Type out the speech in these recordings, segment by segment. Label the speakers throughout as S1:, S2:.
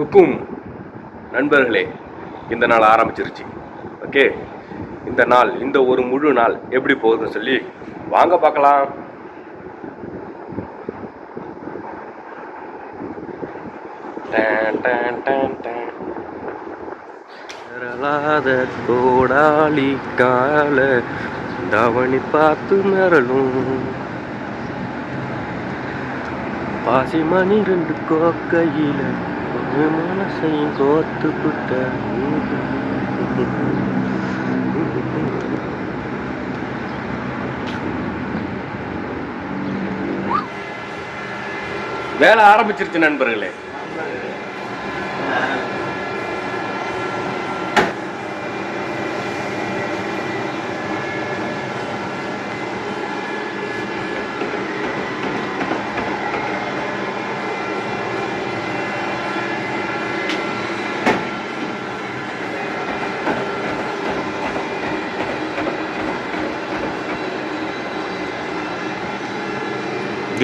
S1: ஹுக்கும் நண்பர்களே இந்த நாள் ஆரம்பிச்சிருச்சு. ஓகே? இந்த நாள் இந்த ஒரு முழு நாள் எப்படி போகுதுன்னு சொல்லி வாங்க பார்க்கலாம். டன், கோடாளி கால தவணி பார்த்து மிரளும் பாசி மணி ரெண்டு கோக்கையில மனசையும் கோத்து புட்ட வேலை ஆரம்பிச்சிருச்சு நண்பர்களே.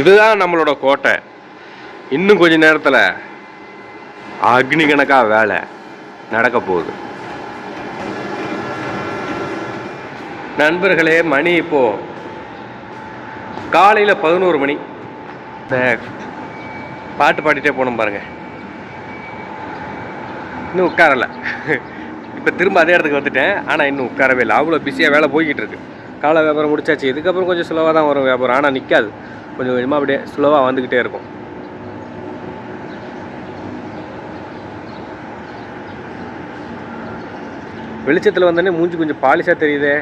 S1: இதுதான் நம்மளோட கோட்டை. இன்னும் கொஞ்ச நேரத்தில் அக்னி கணக்காக வேலை நடக்க போகுது. நண்பர்களே மணி இப்போ காலையில் பதினோரு மணி. இந்த பாட்டு பாடிட்டே போனோம் பாருங்க. இன்னும் உட்காரல. இப்போ திரும்ப அதே இடத்துக்கு வந்துட்டேன். ஆனால் இன்னும் உட்காரவே இல்லை. அவ்வளோ பிஸியாக வேலை போய்கிட்டு இருக்கு. காலை வியாபாரம் முடிச்சாச்சு. இதுக்கப்புறம் கொஞ்சம் ஸ்லோவாக தான் வரும் வியாபாரம். ஆனால் நிற்காது கொஞ்சம் கொஞ்சமாக அப்படியே ஸ்லோவாக வந்துக்கிட்டே இருக்கும். வெளிச்சத்தில் வந்தோடனே மூஞ்சி கொஞ்சம் பாலிஷாக தெரியுதே.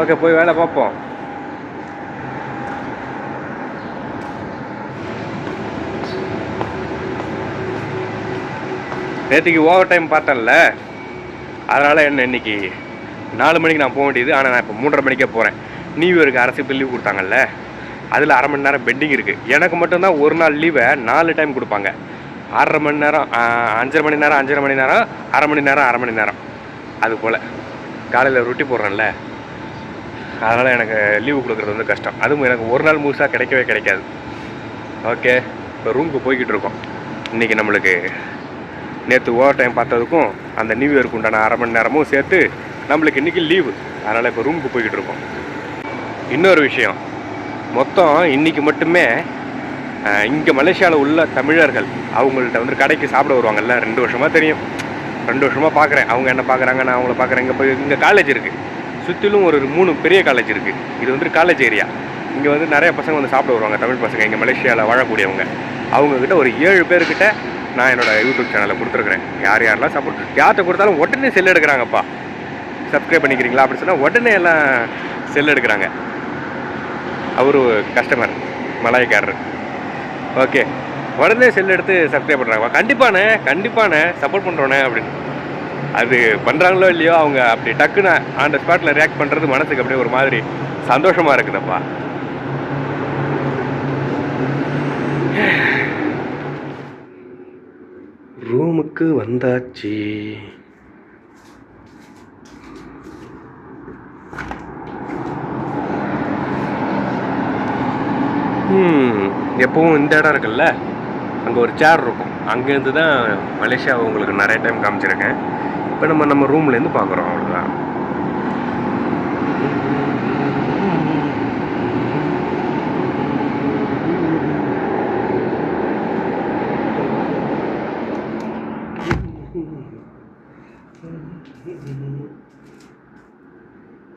S1: ஓகே போய் வேலை பார்ப்போம். நேற்றுக்கு ஓவர் டைம் பார்த்தேன்ல. அதனால் என்ன இன்னைக்கு நாலு மணிக்கு நான் போக வேண்டியது. ஆனால் நான் இப்போ மூன்றரை மணிக்கே போகிறேன் நியூ இயருக்கு அரசு இப்போ லீவ் கொடுத்தாங்கல்ல? அதில் அரை மணி நேரம் பெண்டிங் இருக்குது எனக்கு மட்டும்தான் ஒரு நாள் லீவை நாலு டைம் கொடுப்பாங்க. ஆறரை மணி நேரம் அஞ்சரை மணி நேரம் அஞ்சரை மணி நேரம் அரை மணி நேரம் அரை மணி நேரம். அது போல். காலையில் ரொட்டி போடுறேன்ல. அதனால் எனக்கு லீவு கொடுக்குறது வந்து கஷ்டம். அதுவும் எனக்கு ஒரு நாள் முழுசாக கிடைக்கவே கிடைக்காது. ஓகே இப்போ ரூமுக்கு போய்கிட்டு இருக்கோம். இன்றைக்கி நம்மளுக்கு நேற்று ஓவர் டைம் பார்த்ததுக்கும் அந்த நியூ இயருக்கு உண்டான அரை மணி நேரமும் சேர்த்து நம்மளுக்கு இன்றைக்கி லீவு அதனால் இப்போ ரூமுக்கு போய்கிட்டு இருக்கோம். இன்னொரு விஷயம். மொத்தம் இன்றைக்கி மட்டுமே இங்கே மலேசியாவில் உள்ள தமிழர்கள் அவங்கள்ட்ட வந்து கடைக்கு சாப்பிட வருவாங்கல்ல ரெண்டு வருஷமாக தெரியும். ரெண்டு வருஷமாக பார்க்குறேன் அவங்க என்ன பார்க்குறாங்க நான் அவங்கள பார்க்குறேன் இங்கே போய் இங்கே காலேஜ் இருக்குது சுற்றிலும் ஒரு மூணு பெரிய காலேஜ் இருக்குது இது வந்து காலேஜ் ஏரியா இங்கே வந்து நிறைய பசங்க வந்து சாப்பிட வருவாங்க தமிழ் பசங்க. இங்கே மலேசியாவில் வாழக்கூடியவங்க. அவங்கக்கிட்ட ஒரு ஏழு பேர்கிட்ட நான் என்னோடய யூடியூப் சேனலை கொடுத்துருக்குறேன். யார் யாரெல்லாம் சப்போர்ட் யார்கிட்ட கொடுத்தாலும் உடனே செல் எடுக்கிறாங்கப்பா சப்ஸ்கிரைப் பண்ணிக்கிறீங்களா? அப்படின்னு சொன்னால் உடனே எல்லாம் செல் எடுக்கிறாங்க அவரு கஸ்டமர் மலாய்க்காரர். ஓகே உடனே செல் எடுத்து சப்ஸ்கிரைப் பண்ணுறாங்க கண்டிப்பாண்ணே கண்டிப்பாண்ணே சப்போர்ட் பண்ணுறோண்ணே அப்படின்னு. அது பண்ணுறாங்களோ இல்லையோ அவங்க அப்படி டக்குன்னு அந்த ஸ்பாட்டில் ரியாக்ட் பண்ணுறது மனசுக்கு அப்படியே ஒரு மாதிரி சந்தோஷமாக இருக்குதுப்பா. ரூமுக்கு வந்தாச்சு. எப்பவும் இந்த இடம் இருக்குல்ல அங்கே ஒரு சேர் இருக்கும். அங்கேருந்து தான் மலேசியா உங்களுக்கு நிறைய டைம் காமிச்சிருக்கேன். இப்போ நம்ம நம்ம ரூம்லேருந்து பார்க்குறோம் அவ்வளோதான்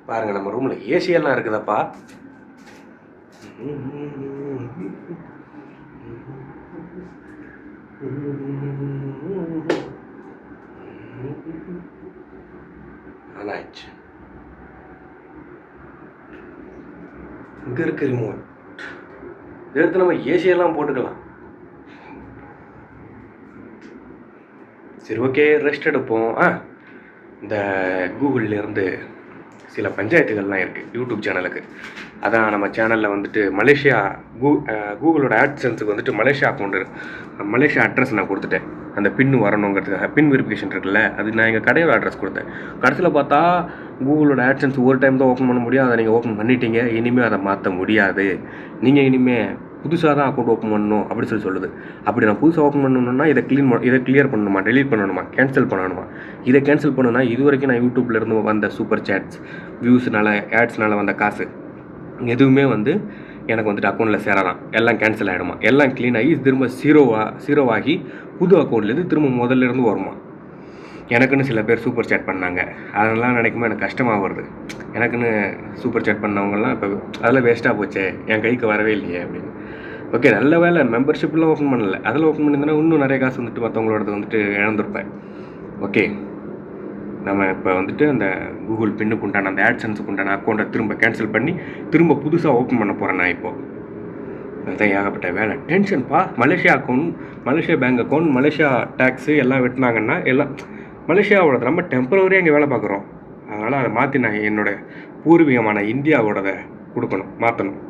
S1: பாருங்க நம்ம ரூமில் ஏசியெல்லாம் இருக்குதப்பா. ஆனாச்சு இங்க இருக்கு ரிமோட் எடுத்து நம்ம ஏசி எல்லாம் போட்டுக்கலாம். சரி ஓகே ரெஸ்ட் எடுப்போம். ஆ இந்த கூகுள்ல இருந்து சில பஞ்சாயத்துகள்லாம் இருக்குது யூடியூப் சேனலுக்கு அதான் நம்ம சேனலில் வந்துட்டு மலேசியா கூ கூகுளோட கூகுளோட ஆட்சன்ஸுக்கு வந்துட்டு மலேசியா அக்கௌண்ட் மலேசியா அட்ரஸ் நான் கொடுத்துட்டேன். அந்த பின் வரணுங்கிறதுக்காக பின் வெரிஃபிகேஷன் இருக்குல்ல அது நான் எங்கள் கடையோட அட்ரஸ் கொடுத்தேன். கடைசியில் பார்த்தா கூகுளோட ஆட்சன்ஸ் ஒரு டைம் தான் ஓப்பன் பண்ண முடியும். அதை நீங்கள் ஓப்பன் பண்ணிட்டீங்க. இனிமேல் அதை மாற்ற முடியாது. நீங்கள் இனிமேல் புதுசாக தான் அக்கௌண்ட் ஓப்பன் பண்ணணும் அப்படி சொல்லி சொல்லுது. அப்படி நான் புதுசாக ஓப்பன் பண்ணணும்னா இதை க்ளீன் இதை கிளியர் பண்ணணுமா? டெலீட் பண்ணணுமா? கேன்சல் பண்ணணுமா? இதை கேன்சல் பண்ணணும்னா இது வரைக்கும் நான் யூடியூப்லேருந்து வந்த சூப்பர் சேட்ஸ் வியூஸ்னால ஆட்ஸ்னால வந்த காசு எதுவுமே வந்து எனக்கு வந்துட்டு அக்கௌண்ட்டில் சேரலாம். எல்லாம் கேன்சல் ஆகிடுமா எல்லாம் க்ளீன் ஆகி திரும்ப சீரோவா சீரோவாகி புது அக்கௌண்ட்லேருந்து திரும்ப முதல்ல இருந்து வருமா? எனக்குன்னு சில பேர் சூப்பர் சேட் பண்ணாங்க. அதெல்லாம் நினைக்கும்போது எனக்கு கஷ்டமாக வருது. எனக்குன்னு சூப்பர் சேட் பண்ணவங்கலாம் இப்போ அதெல்லாம் வேஸ்ட்டாக போச்சே என் கைக்கு வரவே இல்லையே அப்படின்னு. ஓகே நல்ல வேலை. மெம்பர்ஷிப்லாம் ஓப்பன் பண்ணலை. அதில் ஓப்பன் பண்ணியிருந்தேன்னா இன்னும் நிறைய காசு வந்துட்டு மற்றவங்களோட வந்துட்டு இழந்திருப்பேன். ஓகே நம்ம இப்போ வந்துட்டு அந்த கூகுள் பின்னுக்கு உண்டான அந்த ஆட்சன்ஸுக்கு உண்டான அக்கௌண்ட்டை திரும்ப கேன்சல் பண்ணி திரும்ப புதுசாக ஓப்பன் பண்ண போகிறேன் நான் இப்போது அதுதான் ஏகப்பட்ட வேலை. டென்ஷன்ப்பா Malaysia account Malaysia bank account Malaysia tax எல்லாம் வெட்டினாங்கன்னா எல்லாம் மலேசியாவோட நம்ம டெம்பரவரியாக இங்கே வேலை பார்க்குறோம். அதனால் அதை மாற்றி நான் என்னோட பூர்வீகமான இந்தியாவோடதை கொடுக்கணும் மாற்றணும்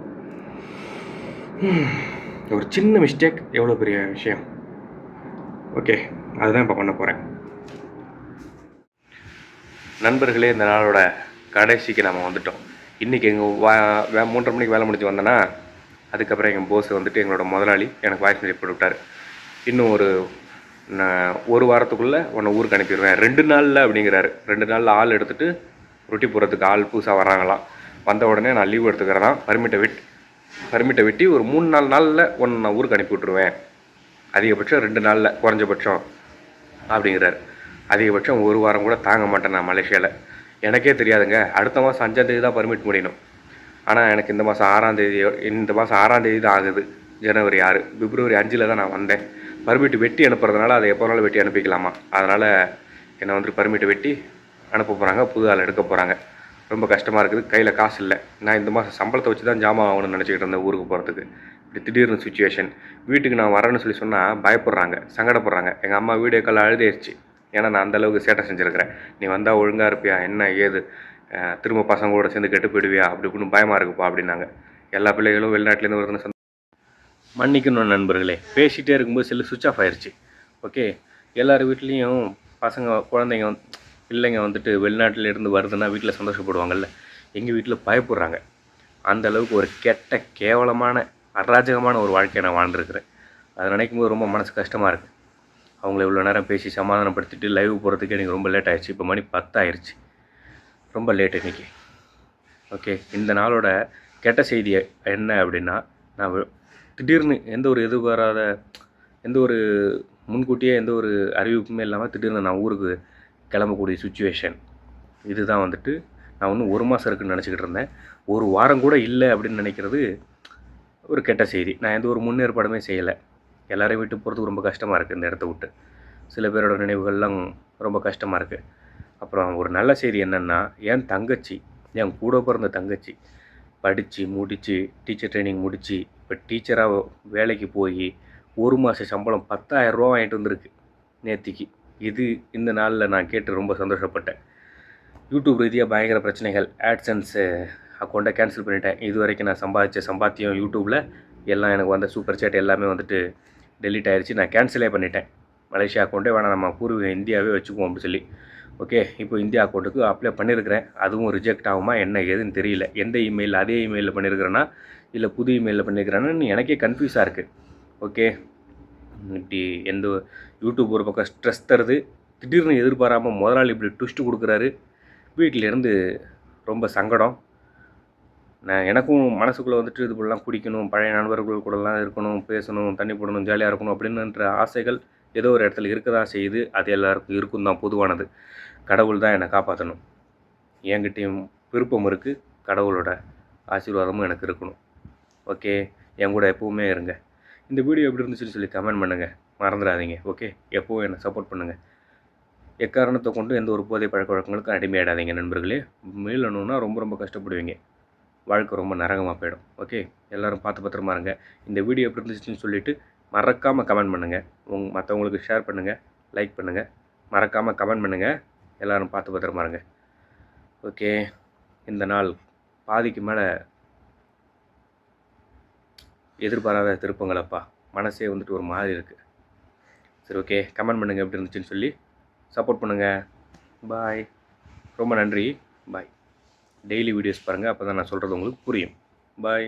S1: ஒரு சின்ன மிஸ்டேக் எவ்வளோ பெரிய விஷயம்? ஓகே அதுதான் இப்போ பண்ண போகிறேன் நண்பர்களே இந்த நாளோட கடைசிக்கு நம்ம வந்துட்டோம். இன்றைக்கி எங்கள் வா வே- மூன்றரை மணிக்கு வேலை முடிஞ்சு வந்தேன்னா அதுக்கப்புறம் எங்கள் போஸ் வந்துட்டு எங்களோட முதலாளி எனக்கு வாய்ஸ் மெசேஜ் போட்டு விட்டாரு இன்னும் ஒரு நான் ஒரு வாரத்துக்குள்ளே உன்னை ஊருக்கு அனுப்பிடுவேன் ரெண்டு நாளில் அப்படிங்கிறாரு. ரெண்டு நாளில் ஆள் எடுத்துகிட்டு ரொட்டி போடுறதுக்கு ஆள் புதுசாக வராங்களாம் வந்த உடனே நான் லீவ் எடுத்துக்கிறதான் பர்மிட்டை விட் பர்மிட்டை வெட்டி ஒரு மூணு நாலு நாளில் ஒன்று நான் ஊருக்கு அனுப்பி விட்ருவேன் அதிகபட்சம் ரெண்டு நாளில் குறைஞ்சபட்சம் அப்படிங்கிறாரு. அதிகபட்சம் ஒரு வாரம் கூட தாங்க மாட்டேன் நான் மலேசியாவில் எனக்கே தெரியாதுங்க. அடுத்த மாதம் அஞ்சாந்தேதி தான் பர்மிட் முடியணும். ஆனால் எனக்கு இந்த மாதம் ஆறாந்தேதி இந்த மாதம் ஆறாந்தேதி தான் ஆகுது. ஜனவரி ஆறு பிப்ரவரி அஞ்சில் தான் நான் வந்தேன். பர்மிட் வெட்டி அனுப்புறதுனால அதை எப்போ வேணாலும் வெட்டி அனுப்பிக்கலாமா? அதனால் என்னை வந்துட்டு பர்மிட்டை வெட்டி அனுப்ப போகிறாங்க புது ஆள் எடுக்க போகிறாங்க ரொம்ப கஷ்டமாக இருக்குது. கையில் காசு இல்லை. நான் இந்த மாதம் சம்பளத்தை வச்சு தான் ஜாமான் ஆகணும்னு நினச்சிக்கிட்டு இருந்தேன் ஊருக்கு போகிறதுக்கு இப்படி திடீர்னு சுச்சுவேஷன் வீட்டுக்கு நான் வரேன்னு சொல்லி சொன்னால் பயப்படுறாங்க சங்கடப்படுறாங்க. எங்கள் அம்மா வீடியோ கால் அழுதேருச்சு. ஏன்னா நான் அந்த அளவுக்கு சேட்டை செஞ்சுருக்கிறேன். நீ வந்தால் ஒழுங்காக இருப்பியா? என்ன ஏது? திரும்ப திரும்ப பசங்களோட சேர்ந்து கெட்டு போயிடுவியா? அப்படி இப்படின்னு பயமாக இருக்குப்பா அப்படின்னாங்க. எல்லா பிள்ளைகளும் வெளிநாட்டிலேருந்து வருதுன்னு மன்னிக்கணும் நண்பர்களே. பேசிகிட்டே இருக்கும்போது செல்லு சுவிட்ச் ஆஃப் ஆயிடுச்சு ஓகே எல்லார் வீட்லேயும் பசங்க குழந்தைங்க பிள்ளைங்க வந்துட்டு வெளிநாட்டில் இருந்து வருதுன்னா வீட்டில் சந்தோஷப்படுவாங்கல்ல. எங்கள் வீட்டில் பயப்படுறாங்க. அந்த அளவுக்கு ஒரு கெட்ட கேவலமான அராஜகமான ஒரு வாழ்க்கையை நான் வாழ்ந்துருக்கிறேன். அதை நினைக்கும் போது ரொம்ப மனசு கஷ்டமாக இருக்குது அவங்கள இவ்வளோ நேரம் பேசி சமாதானப்படுத்திட்டு லைவ் போகிறதுக்கு எனக்கு ரொம்ப லேட் ஆயிடுச்சு. இப்போ மணி பத்தாயிருச்சு. ரொம்ப லேட் இன்றைக்கி ஓகே இந்த நாளோட கெட்ட செய்தி என்ன அப்படின்னா நான் திடீர்னு எந்த ஒரு எதிர்பாராத எந்த ஒரு முன்கூட்டியே எந்த ஒரு அறிவிப்புமே இல்லாமல் திடீர்னு நான் ஊருக்கு கிளம்பக்கூடிய சுச்சுவேஷன் இதுதான் வந்துட்டு நான் இன்னும் ஒரு மாதம் இருக்குன்னு நினச்சிக்கிட்டு இருந்தேன். ஒரு வாரம் கூட இல்லை அப்படின்னு நினைக்கிறது ஒரு கெட்ட செய்தி. நான் எந்த ஒரு முன்னேற்பாடுமே செய்யலை. எல்லாரையும் விட்டு போகிறதுக்கு ரொம்ப கஷ்டமாக இருக்குது இந்த இடத்த விட்டு. சில பேரோட நினைவுகள்லாம் ரொம்ப கஷ்டமாக இருக்குது அப்புறம் ஒரு நல்ல செய்தி என்னென்னா என் தங்கச்சி என் கூட பிறந்த தங்கச்சி படித்து முடித்து டீச்சர் ட்ரைனிங் முடித்து இப்போ டீச்சராக வேலைக்கு போய் ஒரு மாத சம்பளம் 10000 ரூபா வாங்கிட்டு வந்திருக்கு நேத்திக்கு. இது இந்த நாளில் நான் கேட்டு ரொம்ப சந்தோஷப்பட்டேன். யூடியூப் ரீதியாக பயங்கர பிரச்சனைகள் ஆட்சன்ஸு அக்கௌண்ட்டை கேன்சல் பண்ணிட்டேன். இது வரைக்கும் நான் சம்பாதிச்ச சம்பாத்தியம் யூடியூப்பில் எல்லாம் எனக்கு வந்த சூப்பர் சேட் எல்லாமே வந்துட்டு டெலீட் ஆயிருச்சு. நான் கேன்சலே பண்ணிட்டேன். மலேசியா அக்கௌண்ட்டே வேணாம் நம்ம பூர்வீக இந்தியாவே வச்சுக்குவோம் அப்படின்னு சொல்லி. ஓகே இப்போ இந்தியா அக்கௌண்ட்டுக்கு அப்ளை பண்ணியிருக்கிறேன் அதுவும் ரிஜெக்ட் ஆகுமா என்ன ஏதுன்னு தெரியல. எந்த இமெயில் அதே இமெயிலில் பண்ணியிருக்கிறேன்னா இல்லை புது இமெயிலில் பண்ணியிருக்கிறேன்னு எனக்கே கன்ஃபியூஸாக இருக்குது ஓகே இப்படி எந்த யூடியூப் ஒரு பக்கம் ஸ்ட்ரெஸ் தருது. திடீர்னு எதிர்பாராமல் முதலாளி இப்படி ட்விஸ்ட்டு கொடுக்குறாரு. வீட்டிலேருந்து ரொம்ப சங்கடம். நான் எனக்கும் மனசுக்குள்ளே வந்துட்டு இது போலலாம் குடிக்கணும் பழைய நண்பர்கள் கூடலாம் இருக்கணும் பேசணும் தண்ணி போடணும் ஜாலியாக இருக்கணும் அப்படின்னுன்ற ஆசைகள் ஏதோ ஒரு இடத்துல இருக்க தான் செய்யுது. அது எல்லாருக்கும் இருக்கும் தான் பொதுவானது. கடவுள் தான் என்னை காப்பாற்றணும் என்கிட்டையும் விருப்பம் இருக்குது கடவுளோட ஆசீர்வாதமும் எனக்கு இருக்கணும். ஓகே? என் கூட எப்போவுமே இருங்க. இந்த வீடியோ எப்படி இருந்துச்சுன்னு சொல்லி கமெண்ட் பண்ணுங்கள் மறந்துடாதீங்க ஓகே எப்போவும் என்னை சப்போர்ட் பண்ணுங்கள் எக்காரணத்தை கொண்டு எந்த ஒரு போதை பழக்க வழக்கங்களுக்கும் அடிமையாடாதீங்க நண்பர்களே. மீளணும்னா ரொம்ப ரொம்ப கஷ்டப்படுவீங்க. வாழ்க்கை ரொம்ப நரகமாக போயிடும் ஓகே எல்லோரும் பார்த்து பத்திரமா இருங்க. இந்த வீடியோ எப்படி இருந்துச்சுன்னு சொல்லிட்டு மறக்காமல் கமெண்ட் பண்ணுங்கள் உங் மற்றவங்களுக்கு ஷேர் பண்ணுங்கள் லைக் பண்ணுங்கள் மறக்காமல் கமெண்ட் பண்ணுங்கள் எல்லோரும் பார்த்து பத்திரமா இருங்க. ஓகே இந்த நாள் பாதிக்கு மேலே எதிர்பாராத திருப்பங்களப்பா. மனசே வந்துட்டு ஒரு மாதிரி இருக்குது சரி ஓகே கமெண்ட் பண்ணுங்கள் எப்படி இருந்துச்சுன்னு சொல்லி. சப்போர்ட் பண்ணுங்கள் பாய் ரொம்ப நன்றி. பாய் டெய்லி வீடியோஸ் பாருங்கள் அப்போ தான் நான் சொல்கிறது உங்களுக்கு புரியும். பாய்